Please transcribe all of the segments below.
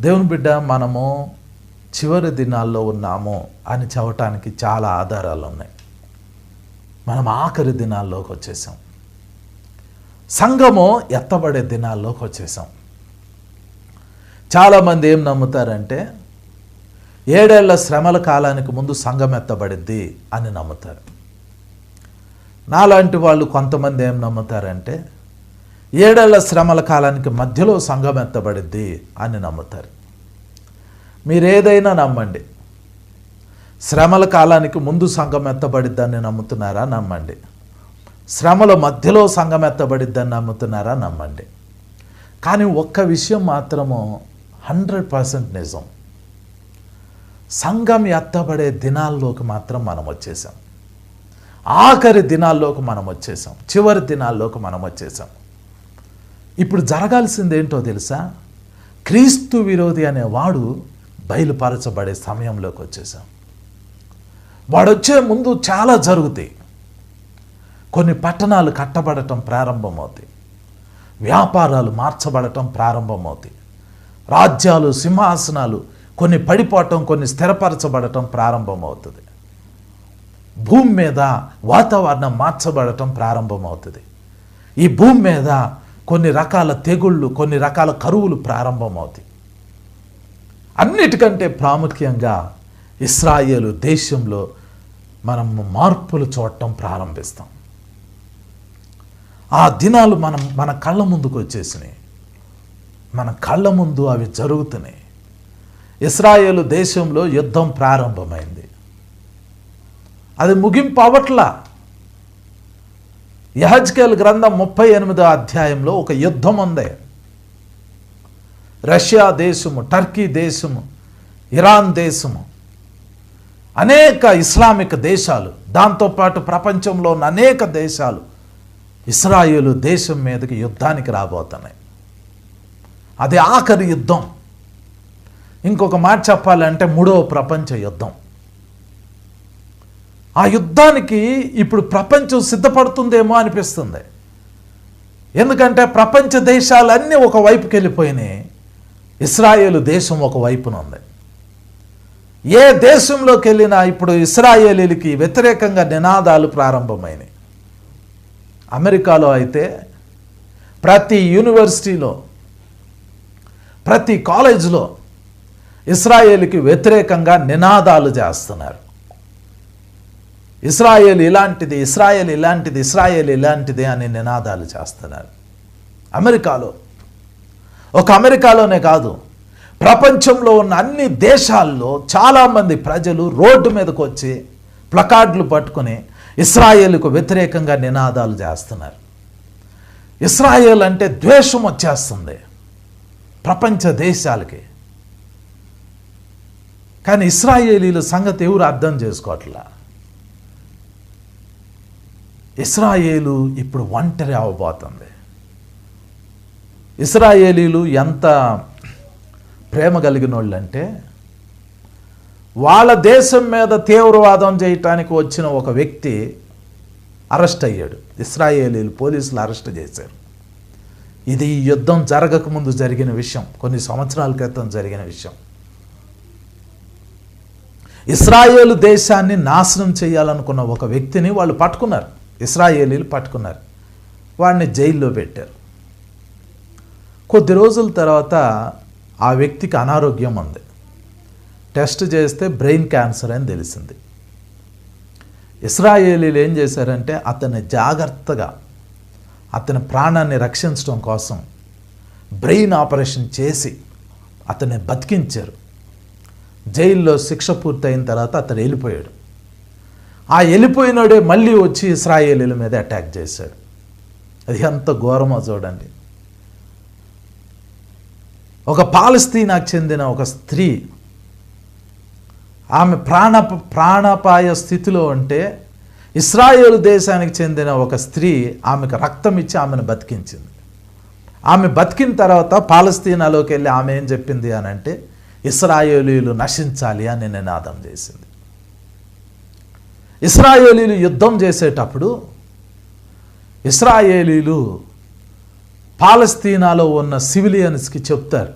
దేవుని బిడ్డ మనము చివరి దినాల్లో ఉన్నాము అని చెప్పటానికి చాలా ఆధారాలు ఉన్నాయి. మనం ఆఖరి దినాల్లోకి వచ్చేసాం. సంఘము ఎత్తబడే దినాల్లోకి వచ్చేసాం. చాలామంది ఏం నమ్ముతారంటే ఏడేళ్ళ శ్రమల కాలానికి ముందు సంఘం ఎత్తబడిద్ది అని నమ్ముతారు. నాలాంటి వాళ్ళు కొంతమంది ఏం నమ్ముతారంటే ఏడేళ్ళ శ్రమల కాలానికి మధ్యలో సంఘం ఎత్తబడిద్ది అని నమ్ముతారు. మీరేదైనా నమ్మండి. శ్రమల కాలానికి ముందు సంఘం ఎత్తబడిద్దని నమ్ముతున్నారా? నమ్మండి. శ్రమల మధ్యలో సంఘం ఎత్తబడిద్దని నమ్ముతున్నారా? నమ్మండి. కానీ ఒక్క విషయం మాత్రము హండ్రెడ్ పర్సెంట్ నిజం. సంఘం ఎత్తబడే దినాల్లోకి మాత్రం మనం వచ్చేసాం. ఆఖరి దినాల్లోకి మనం వచ్చేసాం. చివరి దినాల్లోకి మనం వచ్చేసాం. ఇప్పుడు జరగాల్సింది ఏంటో తెలుసా? క్రీస్తు విరోధి అనే వాడు బయలుపరచబడే సమయంలోకి వచ్చేసాం వాడు వచ్చే ముందు చాలా జరుగుతాయి. కొన్ని పట్టణాలు కట్టబడటం ప్రారంభమవుతాయి. వ్యాపారాలు మార్చబడటం ప్రారంభమవుతాయి. రాజ్యాలు సింహాసనాలు కొన్ని పడిపోవటం కొన్ని స్థిరపరచబడటం ప్రారంభమవుతుంది. భూమి మీద వాతావరణం మార్చబడటం ప్రారంభమవుతుంది. ఈ భూమి మీద కొన్ని రకాల తెగుళ్ళు కొన్ని రకాల కరువులు ప్రారంభమవుతాయి. అన్నిటికంటే ప్రాముఖ్యంగా ఇస్రాయేలు దేశంలో మనం మార్పులు చూడటం ప్రారంభిస్తాం. ఆ దినాలు మనం మన కళ్ళ ముందుకు వచ్చేసినాయి. మన కళ్ళ ముందు అవి జరుగుతున్నాయి. ఇస్రాయేలు దేశంలో యుద్ధం ప్రారంభమైంది. అది ముగింపు అవట్లా యహజ్కేల్ గ్రంథం ముప్పై ఎనిమిదో అధ్యాయంలో ఒక యుద్ధం ఉంది. రష్యా దేశము టర్కీ దేశము ఇరాన్ దేశము అనేక ఇస్లామిక్ దేశాలు దాంతోపాటు ప్రపంచంలో ఉన్న అనేక దేశాలు ఇస్రాయేలు దేశం మీదకి యుద్ధానికి రాబోతున్నాయి. అది ఆఖరి యుద్ధం. ఇంకొక మాట చెప్పాలంటే మూడవ ప్రపంచ యుద్ధం. ఆ యుద్ధానికి ఇప్పుడు ప్రపంచం సిద్ధపడుతుందేమో అనిపిస్తుంది. ఎందుకంటే ప్రపంచ దేశాలన్నీ ఒకవైపుకి వెళ్ళిపోయినాయి. ఇస్రాయేల్ దేశం ఒక వైపున ఉంది. ఏ దేశంలోకి వెళ్ళినా ఇప్పుడు ఇస్రాయేలీలకి వ్యతిరేకంగా నినాదాలు ప్రారంభమైనాయి. అమెరికాలో అయితే ప్రతి యూనివర్సిటీలో ప్రతి కాలేజీలో ఇస్రాయేల్కి వ్యతిరేకంగా నినాదాలు చేస్తున్నారు. ఇస్రాయేల్ ఇలాంటిది ఇస్రాయేల్ ఇలాంటిది ఇస్రాయేల్ ఇలాంటిది అని నినాదాలు చేస్తున్నారు. అమెరికాలో ఒక అమెరికాలోనే కాదు ప్రపంచంలో ఉన్న అన్ని దేశాల్లో చాలామంది ప్రజలు రోడ్డు మీదకు వచ్చి ప్లకార్డులు పట్టుకుని ఇస్రాయేల్కు వ్యతిరేకంగా నినాదాలు చేస్తున్నారు. ఇస్రాయేల్ అంటే ద్వేషం వచ్చేస్తుంది ప్రపంచ దేశాలకి. కానీ ఇస్రాయేలీల సంగతి ఎవరు అర్థం చేసుకోవట్లా? ఇస్రాయేలు ఇప్పుడు ఒంటరి అవ్వబోతుంది ఇస్రాయేలీలు ఎంత ప్రేమ కలిగిన వాళ్ళు అంటే వాళ్ళ దేశం మీద తీవ్రవాదం చేయటానికి వచ్చిన ఒక వ్యక్తి అరెస్ట్ అయ్యాడు. ఇస్రాయేలీలు పోలీసులు అరెస్ట్ చేశారు. ఇది ఈ యుద్ధం జరగకముందు జరిగిన విషయం. కొన్ని సంవత్సరాల క్రితం జరిగిన విషయం. ఇస్రాయేలు దేశాన్ని నాశనం చేయాలనుకున్న ఒక వ్యక్తిని వాళ్ళు పట్టుకున్నారు. ఇస్రాయేలీలు పట్టుకున్నారు. వాడిని జైల్లో పెట్టారు. కొద్ది రోజుల తర్వాత ఆ వ్యక్తికి అనారోగ్యం ఉంది. టెస్ట్ చేస్తే బ్రెయిన్ క్యాన్సర్ అని తెలిసింది. ఇస్రాయేలీలు ఏం చేశారంటే అతన్ని జాగ్రత్తగా అతని ప్రాణాన్ని రక్షించడం కోసం బ్రెయిన్ ఆపరేషన్ చేసి అతన్ని బతికించారు. జైల్లో శిక్ష పూర్తయిన తర్వాత అతను వెళ్ళిపోయాడు. ఆ వెళ్ళిపోయినాడే మళ్ళీ వచ్చి ఇస్రాయేలీల మీద అటాక్ చేశాడు. అది ఎంత ఘోరమో చూడండి. ఒక పాలస్తీనాకు చెందిన ఒక స్త్రీ ఆమె ప్రాణ ప్రాణాపాయ స్థితిలో ఉంటే ఇస్రాయేల్ దేశానికి చెందిన ఒక స్త్రీ ఆమెకు రక్తం ఇచ్చి ఆమెను బతికించింది. ఆమె బతికిన తర్వాత పాలస్తీనాలోకి వెళ్ళి ఆమె ఏం చెప్పింది అని అంటే ఇస్రాయేలీలు నశించాలి అని నినాదం చేసింది. ఇస్రాయేలీలు యుద్ధం చేసేటప్పుడు ఇస్రాయేలీలు పాలస్తీనాలో ఉన్న సివిలియన్స్కి చెప్తారు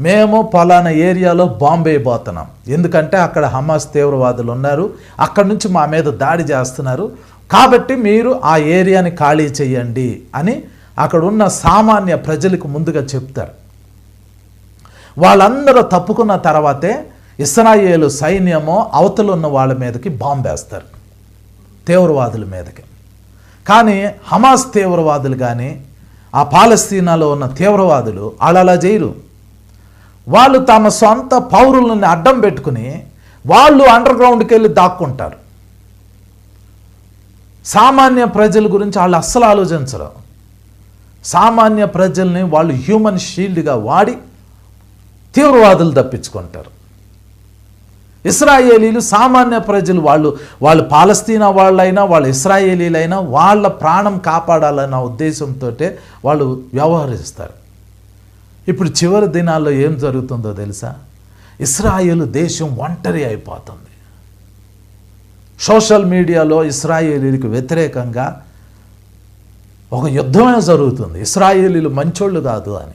మేము పలానా ఏరియాలో బాంబే పోతున్నాం. ఎందుకంటే అక్కడ హమాస్ తీవ్రవాదులు ఉన్నారు. అక్కడ నుంచి మా మీద దాడి చేస్తున్నారు. కాబట్టి మీరు ఆ ఏరియాని ఖాళీ చేయండి అని అక్కడ ఉన్న సామాన్య ప్రజలకు ముందుగా చెప్తారు. వాళ్ళందరూ తప్పుకున్న తర్వాతే ఇస్రాయేలు సైన్యమో అవతలున్న వాళ్ళ మీదకి బాంబేస్తారు తీవ్రవాదుల మీదకి. కానీ హమాస్ తీవ్రవాదులు కానీ ఆ పాలస్తీనాలో ఉన్న తీవ్రవాదులు అలా చేయరు. వాళ్ళు తమ సొంత పౌరులని అడ్డం పెట్టుకుని వాళ్ళు అండర్ గ్రౌండ్కి వెళ్ళి దాక్కుంటారు. సామాన్య ప్రజల గురించి వాళ్ళు అస్సలు ఆలోచించరు. సామాన్య ప్రజల్ని వాళ్ళు హ్యూమన్ షీల్డ్గా వాడి తీవ్రవాదులు తప్పించుకుంటారు. ఇస్రాయేలీలు సామాన్య ప్రజలు వాళ్ళు వాళ్ళు పాలస్తీనా వాళ్ళైనా వాళ్ళు ఇస్రాయేలీలైనా వాళ్ళ ప్రాణం కాపాడాలన్న ఉద్దేశంతో వాళ్ళు వ్యవహరిస్తారు. ఇప్పుడు చివరి దినాల్లో ఏం జరుగుతుందో తెలుసా? ఇస్రాయేలు దేశం ఒంటరి అయిపోతుంది. సోషల్ మీడియాలో ఇస్రాయేలీలకు వ్యతిరేకంగా ఒక యుద్ధమే జరుగుతుంది. ఇస్రాయేలీలు మంచోళ్ళు కాదు అని.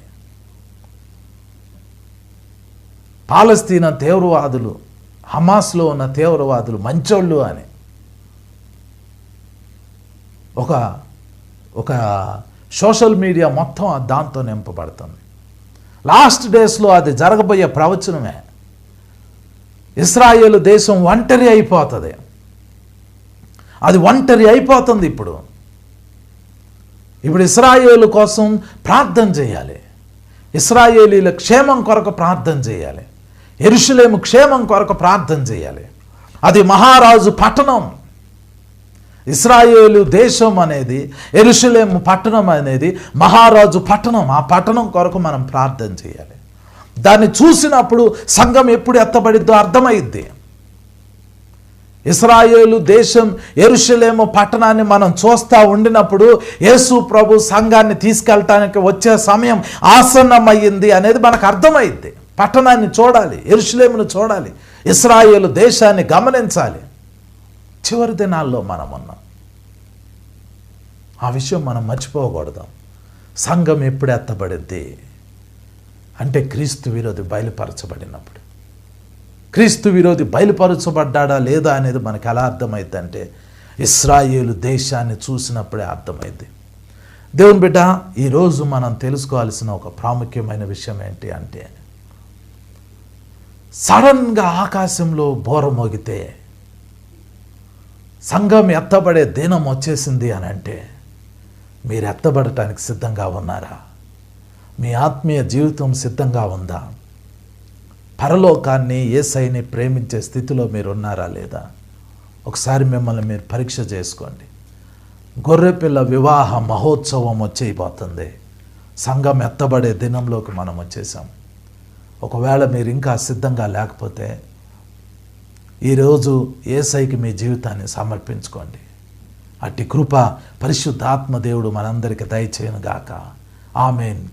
పాలస్తీనా తీవ్రవాదులు హమాస్లో ఉన్న తీవ్రవాదులు మంచోళ్ళు అని. ఒక ఒక సోషల్ మీడియా మొత్తం దాంతో నింపబడుతుంది. లాస్ట్ డేస్లో అది జరగబోయే ప్రవచనమే. ఇస్రాయేల్ దేశం ఒంటరి అయిపోతుంది. అది ఒంటరి అయిపోతుంది ఇప్పుడు. ఇప్పుడు ఇస్రాయేల్ కోసం ప్రార్థన చేయాలి. ఇస్రాయేలీల క్షేమం కొరకు ప్రార్థన చేయాలి. ఎరుషులేము క్షేమం కొరకు ప్రార్థన చేయాలి. అది మహారాజు పట్టణం. ఇస్రాయేలు దేశం అనేది ఎరుషులేము పట్టణం అనేది మహారాజు పట్టణం. ఆ పట్టణం కొరకు మనం ప్రార్థన చేయాలి. దాన్ని చూసినప్పుడు సంఘం ఎప్పుడు ఎత్తబడిద్దో అర్థమైద్ది. ఇస్రాయేలు దేశం ఎరుషులేము పట్టణాన్ని మనం చూస్తూ ఉండినప్పుడు యేసు ప్రభు సంఘాన్ని తీసుకెళ్ళటానికి వచ్చే సమయం ఆసన్నమయ్యింది అనేది మనకు అర్థమైంది పట్టణాన్ని చూడాలి ఎరుషులేమును చూడాలి ఇస్రాయేలు దేశాన్ని గమనించాలి. చివరి దినాల్లో మనం ఉన్నాం ఆ విషయం మనం మర్చిపోకూడదు. సంఘం ఎప్పుడు ఎత్తబడింది? అంటే క్రీస్తు విరోధి బయలుపరచబడినప్పుడు. క్రీస్తు విరోధి బయలుపరచబడ్డా లేదా అనేది మనకు ఎలా అర్థమైందంటే ఇస్రాయేలు దేశాన్ని చూసినప్పుడే అర్థమైంది. దేవుని బిడ్డ ఈరోజు మనం తెలుసుకోవాల్సిన ఒక ప్రాముఖ్యమైన విషయం ఏంటి అంటే సడన్గా ఆకాశంలో బోర మోగితే సంఘం ఎత్తబడే దినం వచ్చేసింది అని అంటే మీరు ఎత్తబడటానికి సిద్ధంగా ఉన్నారా? మీ ఆత్మీయ జీవితం సిద్ధంగా ఉందా? పరలోకాన్ని ఏసైని ప్రేమించే స్థితిలో మీరు ఉన్నారా లేదా? ఒకసారి మిమ్మల్ని మీరు పరీక్ష చేసుకోండి. గొర్రెపిల్ల వివాహ మహోత్సవం వచ్చేయబోతుంది. సంఘం ఎత్తబడే దినంలోకి మనం వచ్చేసాం. ఒకవేళ మీరు ఇంకా సిద్ధంగా లేకపోతే ఈరోజు ఏసైకి మీ జీవితాన్ని సమర్పించుకోండి. అట్టి కృప పరిశుద్ధాత్మ దేవుడు మనందరికీ దయచేయను గాక ఆమెన్.